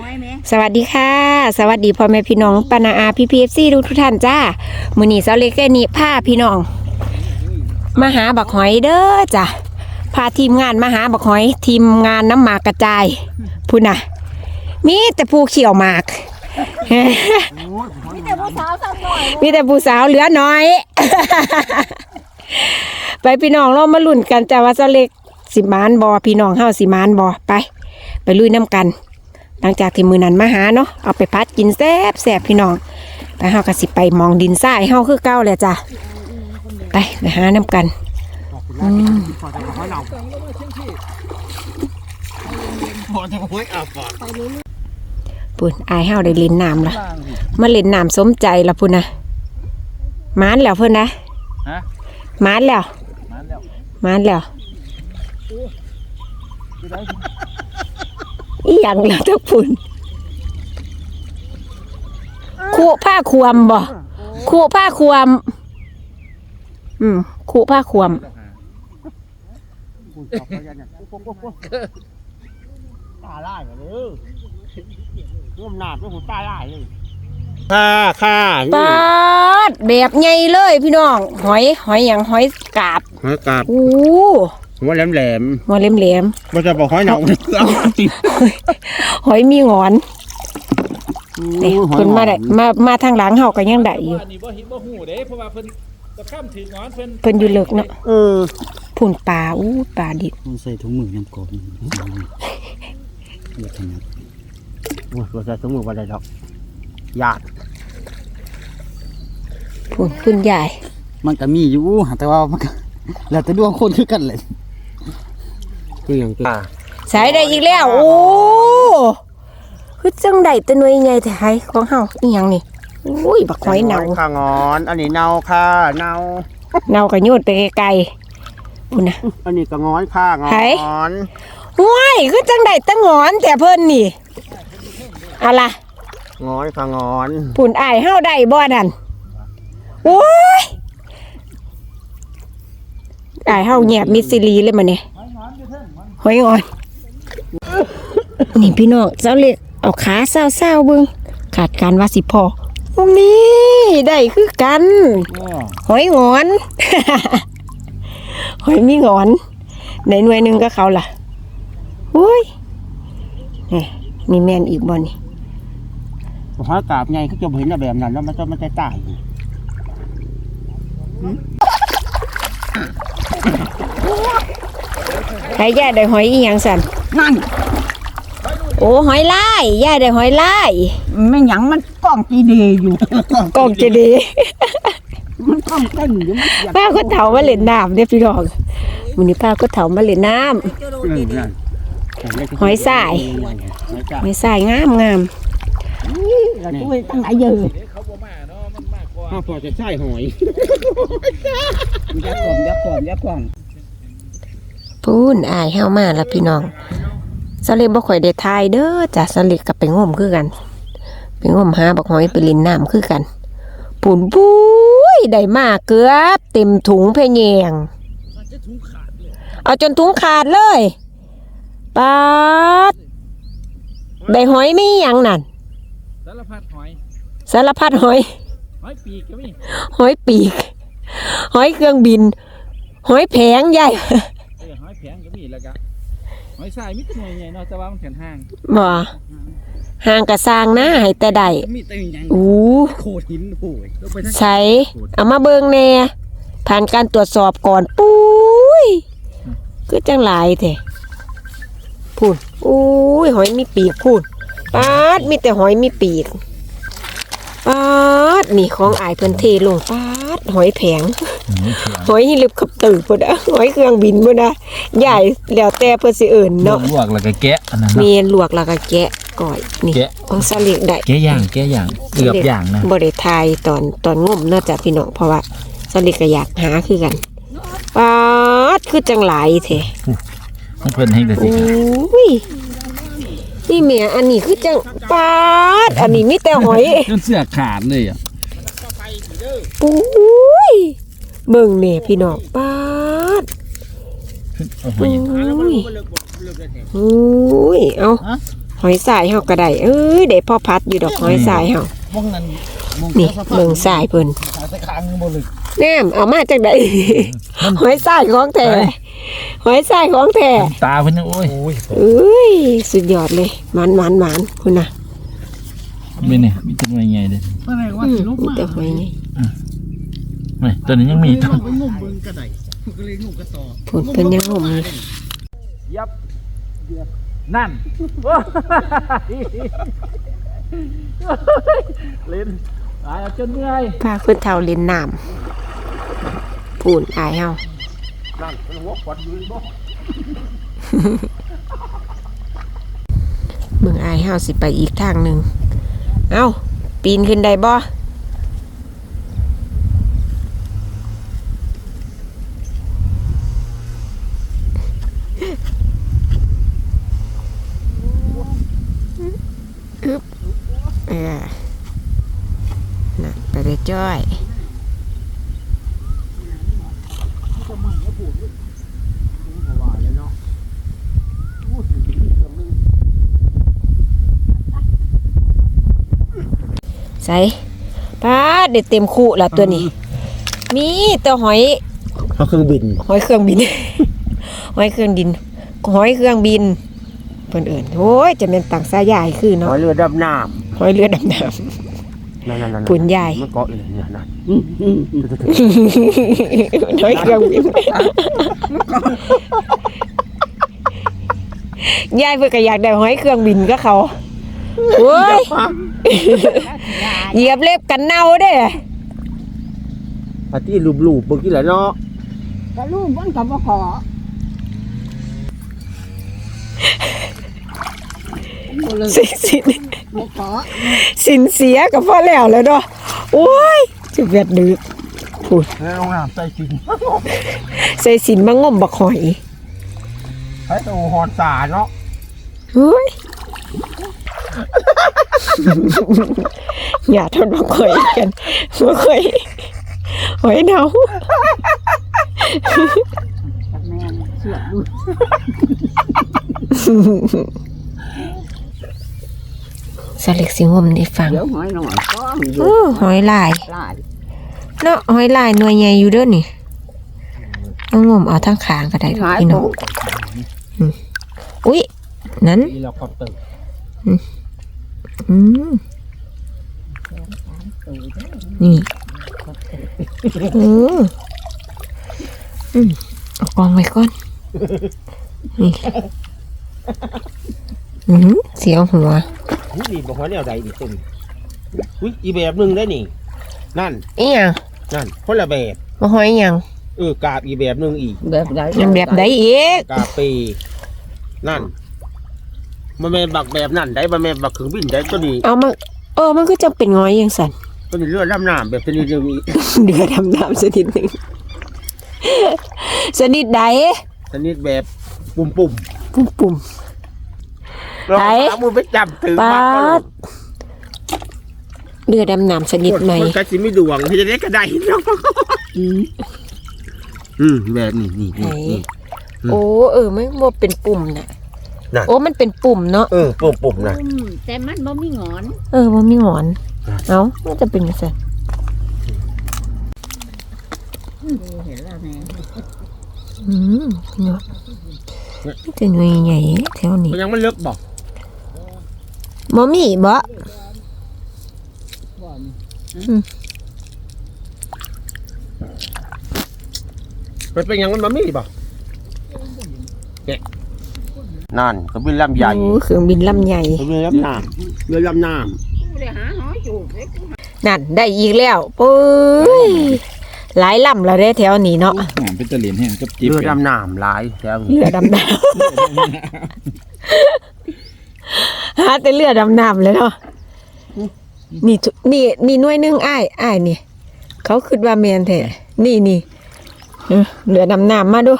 หอยไหมสวัสดีค่ะ สวัสดีพ่อแม่พี่น้องปานาอาพี่พีเอฟซีทุกทุกท่านจ้ามื้อนี้เสาเล็กแค่นี้พาพี่น้อง มาหาบักหอยเด้อจ้ะพาทีมงานมาหาบักหอย ทีมงานน้ำหมากกระจายพูดนะมีแต่ผู้เขียวหมาก มีแต่ผู้สาวสาวหน่อยมีแต่ผู้สาวเหลือน้อย ไปพี่น้องเรามาลุ้นกันจ้าว่าเสาเล็กสิมานบอพี่น้องเฮาสิมานบอไป ไปลุยน้ำกัน หลังจากที่มือนั้นมาหาเนาะเอาไปพัดกินแซ่บแซ่บพี่น้องไปเฮาก็สิไปมองดินทรายเฮาคือเก่าเลยจ้ะไปไปหาน้ำกันพอจะห้อยอาบปากปุ่นอายเฮาได้เล่นน้ำละมาเล่นน้ำสมใจละพุ่นนะมานแล้วเพิ่นนะฮะมานแล้วมาแล้วมานแล้ว อีหยังแล้วทุกพุ่นคู่ผ้าควมบ่คู่ผ้าควม อืมคู่ผ้าควมตาล่ายกันเลยง่วมหนาดไม่หูตาล่ายเลยค่าค่าปาดแบบใหญ่เลยพี่น้อง หอย หอยอย่างหอยกาบหอยกาบอู้ หัวแหลมแหลมหัวเหลมมันจะบอกหอยหนองเอาติดๆหอยมีหงอนนี่คนมาได้มามาทางหลังเฮาก็ยังได้อยู่อันนี้บ่เห็นบ่ฮู้เด้เพราะว่าเพิ่นตะข้ามถืองอนเพิ่นเพิ่นอยู่เลิกเนาะเออพุ่นปลาอู้ปลาดิบมันใส่ถุงมือน้ำกรอบเลือดขนาดโอ้ยตัวจะสมมติว่าอะไรดอกญาติพุ่นคุณยายมันก็มีอยู่แต่ว่ามันก็แล้วแต่ดวงคนคือกันเลย คืออย่างตัวใส่ได้อีกแล้ว โอ้คือจังได้แต่หน่วยใหญ่แท้ของเฮาอีหยังนี่อุ้ยบักหอยเน่าข้างอน อันนี้เนาค่ะเนาเน่าก็โยนไปไกลๆพุ่นน่ะอันนี้ก็งอนค่ะงไหนอนห้วยคือจังได้แตะงอนแต่เพิ่นนี่อะไรงอนค่ะงอนปุ่นอายเฮาได้บ่นั่นโอ้ยอายเฮาแยบมิดซิลีเลยมันนี่ หอยงอน นี่พี่น้องเจ้าเล็กเอาขาเศร้าๆเบิ่งขาดการว่าสิพอตรงนี้ได้คือกัน หอยงอน หอยมีงอนในหน่วยหนึงก็เขาล่ะโอ้ยนี่มีแมนอีกบ่นี่หอยกาบไงเขาจะเห็นแบบนั้นแล้วมันจะมันจะตาย ใครย่าได้หอยอีหยังสันนั่นโอ้หอยลายย่าได้หอยลายไม่หยังมันกล้องจีดีอยู่ กองจะดีมันกล้องเต้นอยู่มันอยากป้าก็เถามาเล่นน้ำเด้อพี่น้องมื้อนี้ป้าก็เถามาเล่นน้ำหอยสายหอยกาบหอยสายงามงามเราช่วยตั้งหลายเยอะเด้เขาบ่มาเนาะมันมากกว่าถ้าพอจะใช่หอย ยักษ์กล่อมยักษ์กล่อมยักษ์กล่อม พูนอายเฮามาแล้วพี่น้องสลิดบ่ค่อยได้ทายเด้อจ้ะสลิดกับไปงมคือกัน ไปงมหาบักหอยไปลินน้ำคือกันปูนปุ้ยได้มาเกือบเต็มถุงเพแยงมันจะถุงขาดเลยเอาจนถุงขาดเลยปาดได้หอยไม่หยังนั่นสารพัดหอยสารพัดหอย หอยปีกก็มีหอยปีก หอยเครื่องบิน หอยแผงใหญ่เออหอย แผงก็มีแล้วก็หอยทรายมีแต่หน่วยใหญ่เนาะแต่ว่ามันแข็งห่างบ่ห่างกระสร้างหน้าให้แต่ใดมีแต่ยังอู้โคตรหินโอ้ยลงไปทางใส่เอามาเบิงแน่ผ่านการตรวจสอบก่อนปุ้ยคือจังหลายแท้พูดอุ้ยหอยมีปีกพูดปาดมีแต่หอยมีปีก ปาดนี่ของอายเพิ่นเทลงปาดหอยแผง หอยลิบขับตื่นพุ่นอะหอยเครื่องบินพุ่นอะใหญ่แล้วแต่เพิ่นสิเอิ้นเนาะลวกแล้วก็แกะอันนั้นเมียนลวกแล้วก็แกะก่อยนี่แกะ ของสลิกได้แกะย่างแกะย่างเกือบย่างนะบ่ได้ทายตอนตอนงมเนอกจากพี่น้องเพราะว่าสลิกก็อยากหาคือกันปาดคือจังหลายแท้มันเพิ่นให้แต่สิอุ้ย นี่แม่อันนี้คือจังปาด อันนี้มีแต่หอยจนเสื้อขาดเลยอะปุ้ยเบิ่งแม่พี่น้องปาดโอ้โหอุ้ยอุ้ยเอาหหอยสายเฮาก็ได้เอ้ยได้พ่อพัดอยู่ดอกหอยสายเฮาม่องนั้นม่องนี่เบิ่งสายเพิ่นสายตะคางบ่เลยแนมเอามาจากไหนหอยสายของแท้ หอยสายของแท้ตาเพิ่นยังโอ้ยโอ้ยเอ้ยสุดยอดเลยหมันหมันหมันคุณน่ะมีนี่มีแต่หน่วยใหญ่เด้แสดงว่าอืมสิลงมีมาแต่หอยไงไม่ตัวนี้ยังมีลตัวงไปงมเบิ่งกระไดก็เลยงมกระสอบผลเป็นยังงมอยู่ยับนั่นเล่นตายเอาจนเมื่อย พาเพิ่นเท่าเล่นน้ำปูนอายเฮา นั่นเป็นหัวขวัญยืนบ่เมืองอายเฮาสิไปอีกทางหนึ่ง เอ้า ปีนขึ้นได้บ่อึบเออน่ะไปเลยจ้อย ว่าเลยเนาะ ใส่ป้าดเด็ดเต็มคู่ละตัวนี้ มีแต่หอยเขาเครื่องบินหอยเครื่องบิน หอยเครื่องบิน หอยเครื่องบินเพิ่นเอิ้นโอ้ยจะเป็นต่างสายใหญ่คือหเนาะอยเรือดำน้หอยเรือดำน้ำนั่นๆๆำปุ่นใหญ่มันเกาะอยู่เนี่ยนั่นหอยเครื่องบินยายเพิ่นก็อยากได้หอยเครื่องบินก็เขาโอ้ย เหยียบเล็บกันเน่าเด้ปาร์ตี้ลูบๆเบิ่งกี่แหละเนาะกระลูกมันกับบ่ขอบ่เลยสิสินบ่ขอสินเสียกับพ่อแล้วแล้วเนาะโอ้ยจะเวียดดึกพูดแล้วลงน้ำใส่จริงใส่สินมางมบักหอยใช้ตัวหอดสาเนาะเฮ้ย อย่าทนบักหอยกันบักหอยหอยเนาแม่นเสือกดูสลิกสิงมได้ฟังเดี๋ยวหอยหน่อยก้องอยู่โอ้หอยลายลายเนาะหอยลายหน่วยใหญ่อยู่เด้อนี่เอางมเอาทั้งขางก็ได้ดอกหายพี่โตน้องอุ้ยนั้นนี่เราค อปเตอร์อืมนี่เอออืมเอากองไว้ก่อน นี่อืมเสียวหัวนี่ดีบอกว่าแนวใดดิตุ่มอุ้ยอีแบบหนึงได้นี่ นั่นอีหยังนั่นคนละแบบมาหอยหยังเออกาบอีแบบหนึงอีกแบบใดยังแบบใดอีกกาปีนั่น มันแม่นบักแบบนั่นได้มันแม่นบักเครื่องบินได้ตัวนี้เอามาเออมันก็จะเป็นง้อยยังสันตัวนี้เรือดำน้ำแบบชนิดหนึงอีกเดือดำน้ำสนิดหนึ่งสนิดใดชนิดแบบปุ่มปุ่มปุ่มปุ่มๆเราไหนเอามือไปจับถือปามาก็ลดเรือดำน้ำสนิดงไหนคนกระสิมีดวงที่จะได้กระไดเนาะอืมแบบนี้นี่นี่นี่อืมโอ้เออไม่ว่าเป็นปุ่มน่ะ น่ะโอ้มันเป็นปุ่มเนาะเออปุ่มปุ่มๆนะ อืมแต่มันบ่มีหงอน เออมันมีหงอนเอามันจะเป็นยังไงเห็นแล้วแม่อืมเนาะนี่จะหน่วยใหญ่แถวนี้มันยังไม่เลิกบอกมอมี่บ่มันเป็นยังมันมามีบอกเนี่ย นั่นเขาบินลำใหญ่โอ้เครื่องบินลำใหญ่เขาบินลำน้ำเรือลำน้บ่ได้หาหอยอยู่เด้อนั่นได้อีกแล้วปุ้ยหลายลำแล้วเด้แถวนี้เนาะหามเป็นตะเหรียญแห้งกับำจิ๊บเรือกันลำน้ำหลายแล้วเรือดำน้ำหาแต่เรือดำน้ำเลยเนาะนี่ทุนี่นี่หน่วยหนึงอ้ายอ้ายนี่ เขาคิดว่าแมนแท้นี่นี่เออเรือดำน้ำมาดู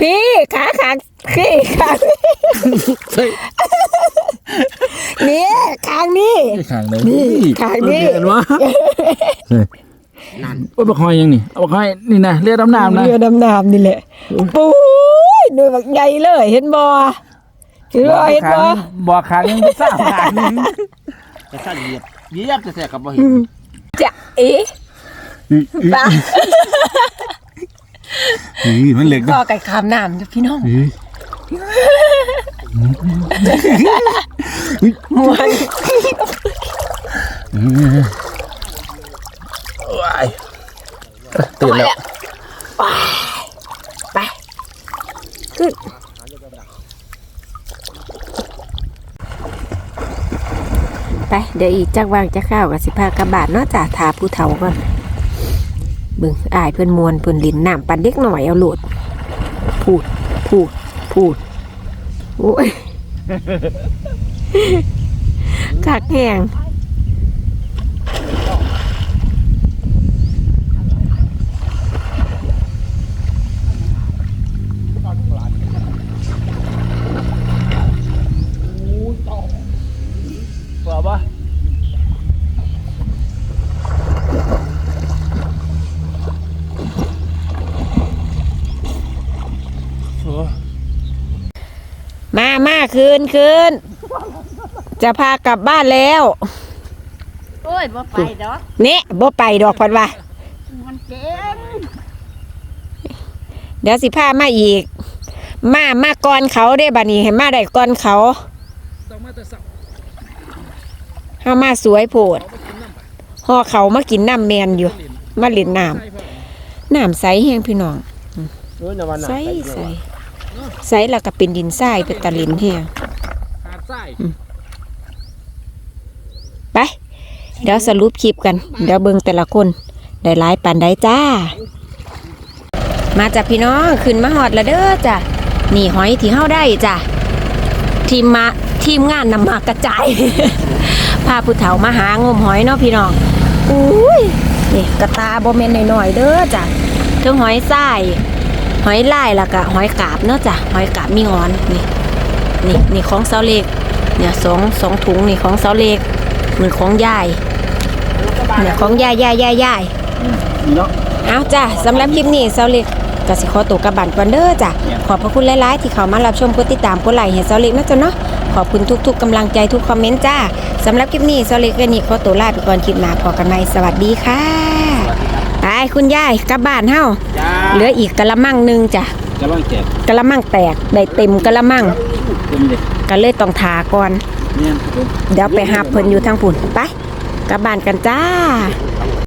พี่ขาขาพี่ขานี่ขางนี่ไอ้ข้างเลยนี่ข้างนี้เห็นวะโอ้ยบักหอยยังนี่เอาบักหอยนี่นะเรียกดำน้ำนะเรือดำน้ำนี่แหละปุ้ยหน่วยบักใหญ่เลยเห็นบ่เห็นบ่เห็นบ่บ่ครั้งยังบ่ทราบครั้งนึงจะสั่นเหยียบเหยียบจะแสกกับบ่เห็นจะเอ๊ะปลาเฮ้ยมันเหล็กก็นะไก่ขามน้ำเด้อพี่น้องเฮ้ยมวนตื่นแล้วไปขึ้นไปเดี๋ยวอีกจักวางจะข้าวกับสิพากระบาดเนาะจ้ะทาผู้เฒ่าก่อน เบิ่งอายเพื่อนมวนเพื่อนลินน้ำปันเด็กหน่อยเอาโหลด พูด พูด พูด โอ้ยคักแห้ง คืนคืนจะพากลับบ้านแล้วโอ้ยบ่ไปดอกเนี่ยบ่ไปดอกเพันว่ามันเจ็บเดี๋ยวสิพามาอีก มามาก่อนเขาได้บัดนี้ให้มาได้ก่อนเขาต้องมาแต่สักเฮามาสวยโพดห่อเขามากินน้ำแมนอยู่ มาเล่นน้ใช่พ่อำน้ำใสแห้งพี่น้องเออนะวันน่ะใสใส ใสแล้วก็เป็นดินทรายเป็นตะลินแห้งหาดทรายไป เดี๋ยวสรุปคลิปกัน เดี๋ยวเบิ่งแต่ละคน ได้หลายปานใดจ้า มาจากพี่น้องขึ้นมาหอดแล้วเด้อจ้ะนี่หอยที่เฮาได้จ้ะทีมมาทีมงานนำมากระจายพาผู้เฒ่ามาหางมหอยเนาะพี่น้องอุ้ยนี่กระตาบ่แม่นน้อยๆเด้อจ้ะเทั้งหอยทราย หอยลายแล้วก็หอยกาบเนาะจ้ะหอยกาบมีงอนนี่นี่นี่ของเสาเล็กเนี่ยสองสองถุงนี่ของเสาเล็กนี่ของยายเนี่ยของยายยายยายยายนี่เนาะเอาจ้ะสำหรับคลิปนี้เสาเล็กก็สิขอตัวกลับบ้านก่อนเด้อจ้ะขอบพระคุณหลายๆที่เข้ามารับชมกดติดตามกดไลค์ให้เสาเล็กนะจ๊ะเนาะขอบคุณทุก ๆกำลังใจทุกคอมเมนต์จ้าสำหรับคลิปนี้เสาเล็กก็นี่ขอตัวลาไปก่อนคลิปหน้าพอกันใหม่สวัสดีค่ะไป คุณยายกลับบ้านเฮาจ้าเหลืออีกกะละมังหนึงจ้ะจะบ้างแจกกะละมังแตกได้เต็มกะละมังเป็นเด็กก็เลยต้องทาก่อน เนี่ยเดี๋ยวไปหาเพิ่นอยู่ทางปุ่นไปกลับบ้านกันจ้า